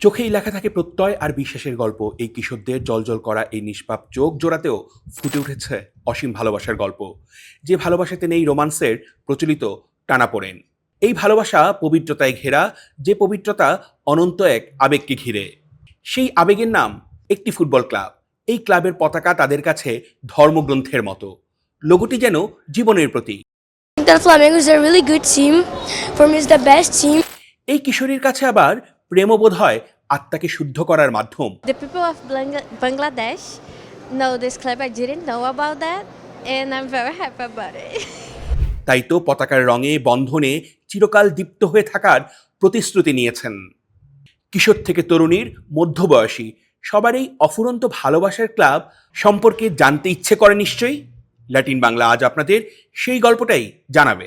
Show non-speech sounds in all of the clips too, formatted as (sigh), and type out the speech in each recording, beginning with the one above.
চোখেই লেখা থাকে প্রত্যয় আর বিশ্বাসের গল্প। এই কিশোরদের জলজল করা এই নিষ্পাপ চোখ জোড়াতেও ফুটে উঠেছে অসীম ভালোবাসার গল্প। যে ভালোবাসাতে নেই রোমান্সের প্রচলিত টানাপোড়েন এই ভালোবাসা পবিত্রতায় ঘেরা যে পবিত্রতা অনন্ত এক আবেগকে ঘিরে। সেই আবেগের নাম একটি ফুটবল ক্লাব। এই ক্লাবের পতাকা তাদের কাছে ধর্মগ্রন্থের মতো। লোগোটি যেন জীবনের team. এই কিশোরীর কাছে আবার প্রেমবোধ হয় আত্মাকে শুদ্ধ করার মাধ্যম The people of Bangla- Bangladesh know this club. I didn't know about that, and I'm very happy about it. (laughs) তাই তো পতাকার রঙে বন্ধনে চিরকাল দীপ্ত হয়ে থাকার প্রতিশ্রুতি নিয়েছেন কিশোর থেকে তরুণীর মধ্যবয়সী সবারই অফুরন্ত ভালোবাসার ক্লাব সম্পর্কে জানতে ইচ্ছে করে নিশ্চয়ই ল্যাটিন বাংলা আজ আপনাদের সেই গল্পটাই জানাবে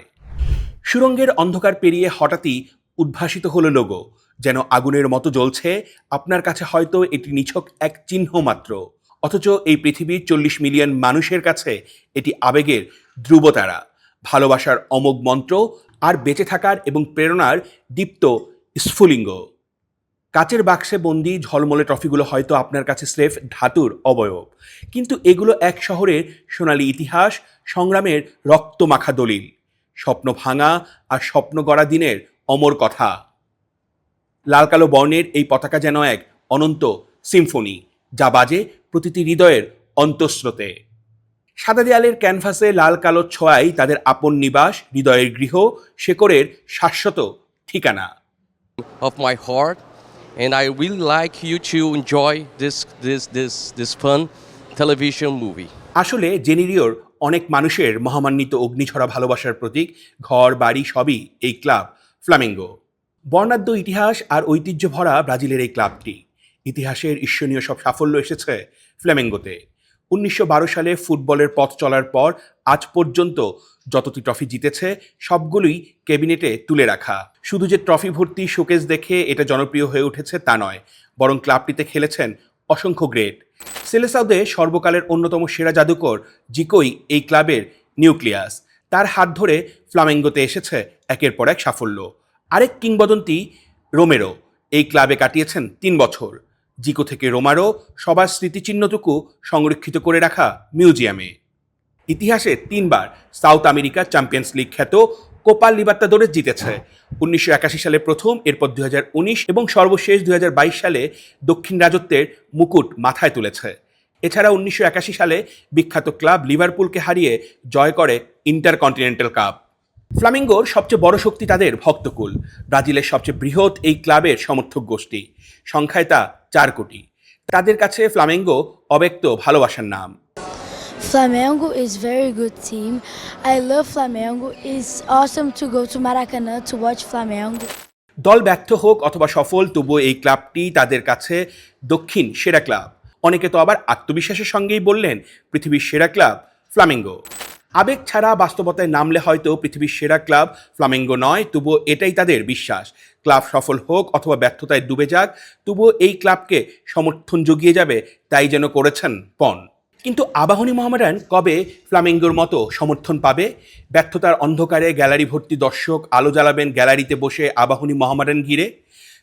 সুরঙ্গের অন্ধকার পেরিয়ে হঠাৎই উদ্ভাসিত হলো লোগো, যেন আগুনের মতো জ্বলছে, আপনার কাছে হয়তো এটি নিছক এক চিহ্ন মাত্র। অথচ এই পৃথিবীর চল্লিশ মিলিয়ন মানুষের কাছে এটি আবেগের ধ্রুবতারা, ভালোবাসার অমোঘ মন্ত্র আর বেঁচে থাকার এবং প্রেরণার দীপ্ত স্ফুলিঙ্গ। কাচের বাক্সে বন্দি ঝলমলে ট্রফিগুলো হয়তো আপনার কাছে স্রেফ ধাতুর অবয়ব, কিন্তু এগুলো এক শহরের সোনালী ইতিহাস, সংগ্রামের রক্তমাখা দলিল। স্বপ্ন ভাঙা আর স্বপ্ন গড়া দিনের অমর কথা। লাল কালো বর্ণের এই পতাকা যেন এক অনন্ত সিম্ফনি যা বাজে প্রতিটি হৃদয়ের অন্তঃস্রোতে। সাদা দেয়ালের ক্যানভাসে লাল কালো ছোঁয়াই তাদের আপন নিবাস হৃদয়ের গৃহ শেকড়ের শাশ্বত ঠিকানা। Of my heart and I really like you to enjoy this this this this fun television movie. আসলে জেনিরিওর অনেক মানুষের মহামান্বিত অগ্নিঝরা ভালোবাসার প্রতীক ঘর বাড়ি সবই এই ক্লাব। ফ্লামিঙ্গো। বর্ণাঢ্য ইতিহাস আর ঐতিহ্য ভরা ব্রাজিলের এই ক্লাবটি। ইতিহাসের ঈর্ষণীয় সব সাফল্য এসেছে ফ্ল্যামেঙ্গোতে উনিশশো বারো সালে ফুটবলের পথ চলার পর আজ পর্যন্ত যতটি ট্রফি জিতেছে, সবগুলোই ক্যাবিনেটে তুলে রাখা। শুধু যে ট্রফি ভর্তি শোকেস দেখে এটা জনপ্রিয় হয়ে উঠেছে তা নয়, বরং ক্লাবটিতে খেলেছেন অসংখ্য গ্রেট। সেলেসাউদে সর্বকালের অন্যতম সেরা জাদুকর জিকোই এই ক্লাবের নিউক্লিয়াস। তার হাত ধরে ফ্লামেঙ্গোতে এসেছে একের পর এক সাফল্য। আরেক কিংবদন্তি রোমেরো এই ক্লাবে কাটিয়েছেন তিন বছর। জিকো থেকে রোমারো সবার স্মৃতিচিহ্নটুকু সংরক্ষিত করে রাখা মিউজিয়ামে। ইতিহাসে তিনবার সাউথ আমেরিকা চ্যাম্পিয়ন্স লিগ খ্যাত কোপা লিবার্তাদোরেস জিতেছে। উনিশশো একাশি সালে প্রথম, এরপর দু হাজার উনিশ এবং সর্বশেষ দু হাজার বাইশ সালে দক্ষিণ রাজত্বের মুকুট মাথায় তুলেছে। এছাড়া উনিশশো একাশি সালে বিখ্যাত ক্লাব লিভারপুলকে হারিয়ে জয় করে ইন্টারকন্টিনেন্টাল কাপ ফ্লামিঙ্গোর সবচেয়ে বড় শক্তি তাদের ভক্তকুল ব্রাজিলের সবচেয়ে বৃহৎ এই ক্লাবের সমর্থক গোষ্ঠী সংখ্যায় তা চার কোটি তাদের কাছে ফ্লামিঙ্গো অব্যক্ত ভালোবাসার নাম Flamengo is very good team. I love Flamengo. It's awesome to go to Maracanã to watch Flamengo. দল ব্যর্থ হোক অথবা সফল তবুও এই ক্লাবটি তাদের কাছে দক্ষিণ সেরা ক্লাব অনেকে তো আবার আত্মবিশ্বাসের সঙ্গেই বললেন, পৃথিবীর সেরা ক্লাব ফ্লামিঙ্গো। আবেগ ছাড়া বাস্তবতায় নামলে হয়তো পৃথিবীর সেরা ক্লাব ফ্লামিঙ্গো নয়, তবুও এটাই তাদের বিশ্বাস। ক্লাব সফল হোক অথবা ব্যর্থতায় ডুবে যাক, তবুও এই ক্লাবকে সমর্থন জুগিয়ে যাবে, তাই যেন করেছেন পণ। কিন্তু আবাহনী মোহামেডান কবে ফ্লামিঙ্গোর মতো সমর্থন পাবে? ব্যর্থতার অন্ধকারে গ্যালারি ভর্তি দর্শক আলো জ্বালাবেন গ্যালারিতে বসে আবাহনী মোহামেডান ঘিরে।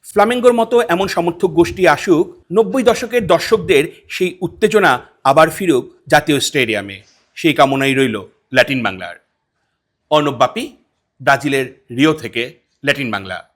ফ্লামিঙ্গোর মতো এমন সমর্থক গোষ্ঠী আসুক, নব্বই দশকের দর্শকদের সেই উত্তেজনা আবার ফিরুক জাতীয় স্টেডিয়ামে। সেই কামনাই রইল ল্যাটিন বাংলার। অর্ণব ব্রাজিলের রিও থেকে ল্যাটিন বাংলা।